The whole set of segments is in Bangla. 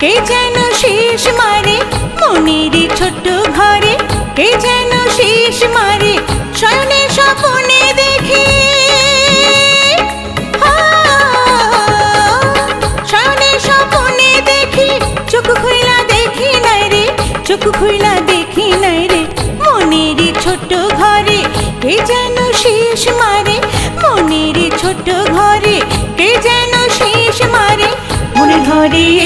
কে যেন শেষ মারে? মনের ছোট্ট ঘরে কে যেন শেষ মারে? শয়নে স্বপনে দেখি। শয়নে স্বপনে দেখি। চোখ খুইলা দেখি নাই রে, চোখ খুইলা দেখি নাই রে। মনের ছোট্ট ঘরে কে যেন শেষ মারে? মনের ছোট্ট ঘরে কে যেন মারে? মনে ঘরে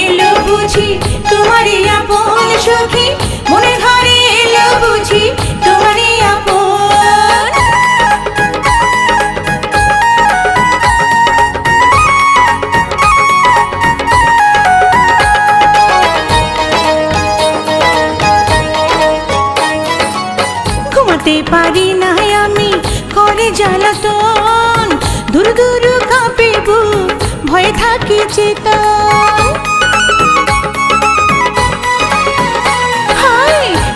ঘুমাতে পারি না আমি, করে জ্বালাতন দূর দূর কাঁপে ভয়ে থাকি চেতন।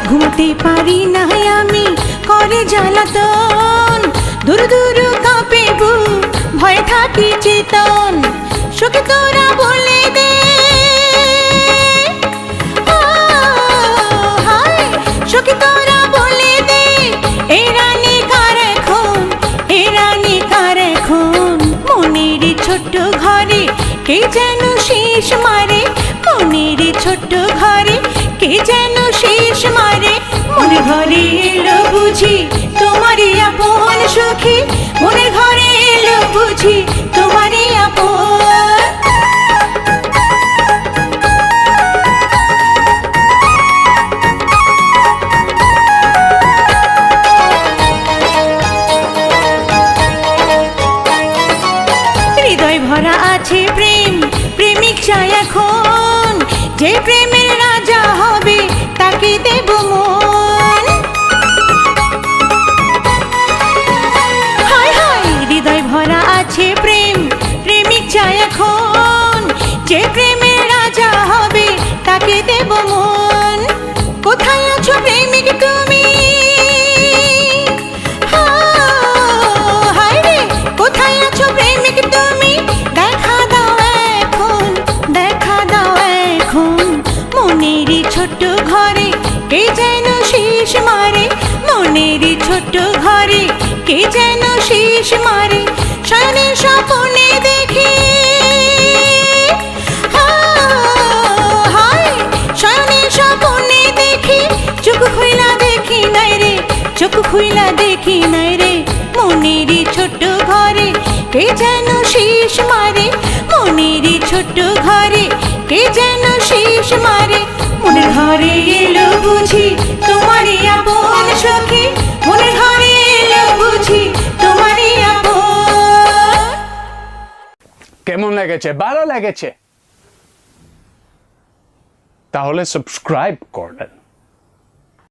ঘুমাতে পারি না আমি, করে জ্বালাতন ছোট্ট ঘরে, কে যেন শেষ মারে? মনের ছোট্ট ঘরে, কে যেন শেষ মারে? মনে ঘরে এলো বুঝি তোমারই প্রেম, প্রেমিক চাই এখন। যে প্রেমের রাজা হবে, তাকে দেব মন। হায় হায়, হৃদয় ভরা আছে প্রেম, প্রেমিক চাই এখন। যে প্রেমের রাজা হবে, তাকে দেব মন। ছোট্ট ঘরে, কে যেন শেষ মারে? মনের ছোট্ট ঘরে, কে যেন শেষ মারে? শয়নে স্বপনে দেখি। শয়নে স্বপনে দেখি। চোখ খুইলা দেখি নাই রে, চোখ খুইলা দেখি নাই রে। মনের ছোট্ট ঘরে, কে যেন শেষ মারে? মনের ছোট্ট ঘরে, কে যেন শেষ মারে। এলো বুঝি, তোমারই আপন সখী। এলো বুঝি, তোমারই আপন। কেমন লেগেছে? ভালো লেগেছে? তাহলে সাবস্ক্রাইব করবেন।